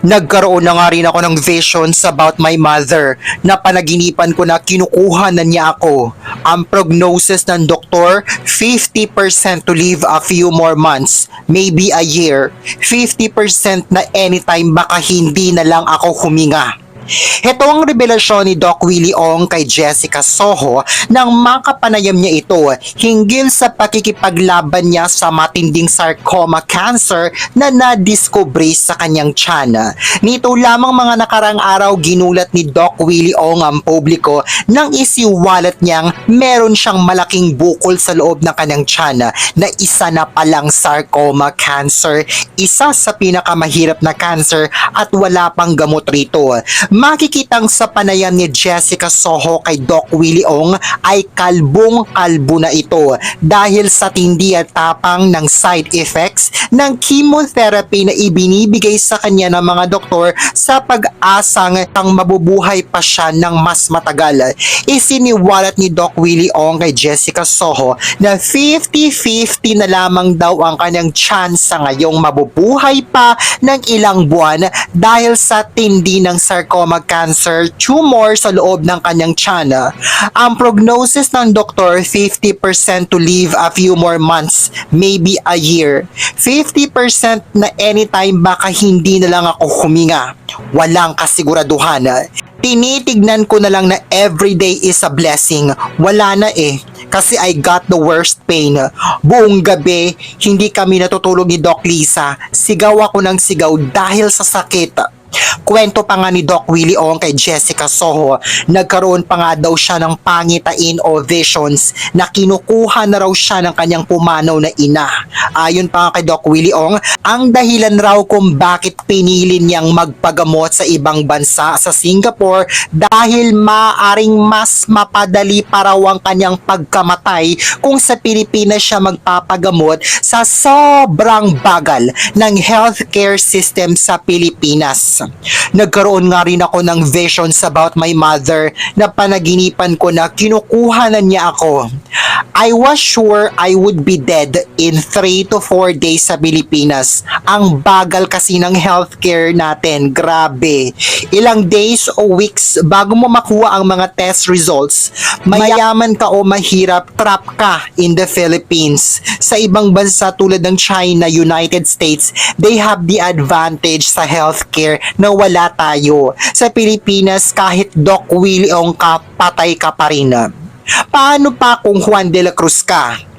Nagkaroon na nga rin ako ng visions about my mother na panaginipan ko na kinukuha na niya ako. Ang prognosis ng doktor, 50% to live a few more months, maybe a year. 50% na anytime baka hindi na lang ako huminga. Ito ang revelasyon ni Doc Willie Ong kay Jessica Soho nang makapanayam niya ito hinggil sa pakikipaglaban niya sa matinding sarcoma cancer na nadiskubre sa kanyang tiyan. Nito lamang mga nakarang araw ginulat ni Doc Willie Ong ang publiko nang isiwalat niyang meron siyang malaking bukol sa loob ng kanyang tiyan na isa na palang sarcoma cancer, isa sa pinakamahirap na cancer at wala pang gamot rito makikitang sa panayam ni Jessica Soho kay Doc Willie Ong ay kalbong-kalbo na ito dahil sa tindi at tapang ng side effects ng chemotherapy na ibinibigay sa kanya ng mga doktor sa pag-asang ang mabubuhay pa siya ng mas matagal. Isiniwalat ni Doc Willie Ong kay Jessica Soho na 50-50 na lamang daw ang kanyang chance ngayong mabubuhay pa ng ilang buwan dahil sa tindi ng sarcoma cancer tumor sa loob ng kanyang tiyan. Ang prognosis ng doktor 50% to live a few more months, maybe a year. 50% na anytime baka hindi na lang ako huminga. Walang kasiguraduhan. Tinitignan ko na lang na everyday is a blessing. Wala na eh kasi I got the worst pain. Buong gabi, hindi kami natutulog ni Doc Lisa. Sigaw ako ng sigaw dahil sa sakit. Kwento pa nga ni Doc Willie Ong kay Jessica Soho, nagkaroon pa nga daw siya ng pangitain o visions na kinukuha na raw siya ng kanyang pumanaw na ina. Ayon pa nga kay Doc Willie Ong, ang dahilan raw kung bakit pinili niyang magpagamot sa ibang bansa sa Singapore dahil maaring mas mapadali pa raw ang kanyang pagkamatay kung sa Pilipinas siya magpapagamot sa sobrang bagal ng healthcare system sa Pilipinas. Nagkaroon nga rin ako ng visions about my mother na panaginipan ko na kinukuha na niya ako. I was sure I would be dead in 3 to 4 days sa Pilipinas. Ang bagal kasi ng healthcare natin, grabe. Ilang days o weeks bago mo makuha ang mga test results. Mayaman ka o mahirap, trap ka in the Philippines. Sa ibang bansa tulad ng China, United States, they have the advantage sa healthcare na wala tayo. Sa Pilipinas, kahit Doc Willie Ong ka, patay ka pa rin. Paano pa kung Juan de la Cruz ka?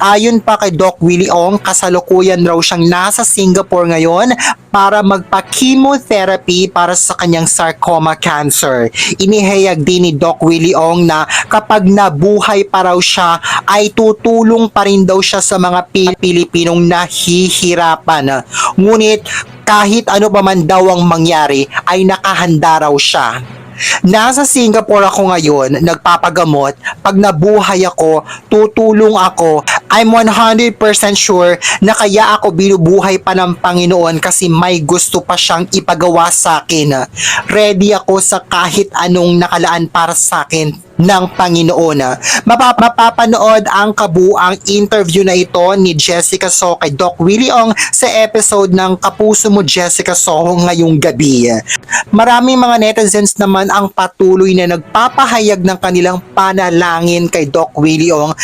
Ayon pa kay Doc Willie Ong, kasalukuyan raw siyang nasa Singapore ngayon para magpa-chemotherapy para sa kanyang sarcoma cancer. Inihayag din ni Doc Willie Ong na kapag nabuhay pa raw siya ay tutulong pa rin daw siya sa mga Pil- Pilipinong nahihirapan. Ngunit kahit ano pa man daw ang mangyari ay nakahanda raw siya. Nasa Singapore ako ngayon, nagpapagamot. Pag nabuhay ako, tutulong ako. I'm 100% sure na kaya ako binubuhay pa ng Panginoon kasi may gusto pa siyang ipagawa sa akin. Ready ako sa kahit anong nakalaan para sa akin ng Panginoon. Mapap- mapapanood ang kabuang interview na ito ni Jessica So kay Doc Willie Ong sa episode ng Kapuso mo Jessica Soho ngayong gabi. Maraming mga netizens naman ang patuloy na nagpapahayag ng kanilang panalangin kay Doc Willie Ong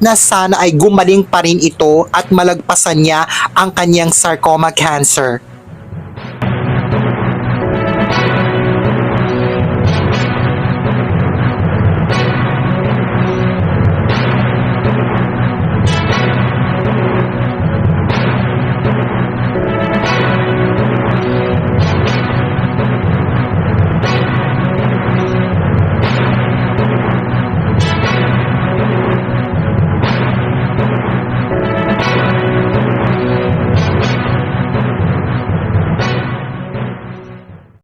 na sana ay gumaling pa rin ito at malagpasan niya ang kanyang sarcoma cancer.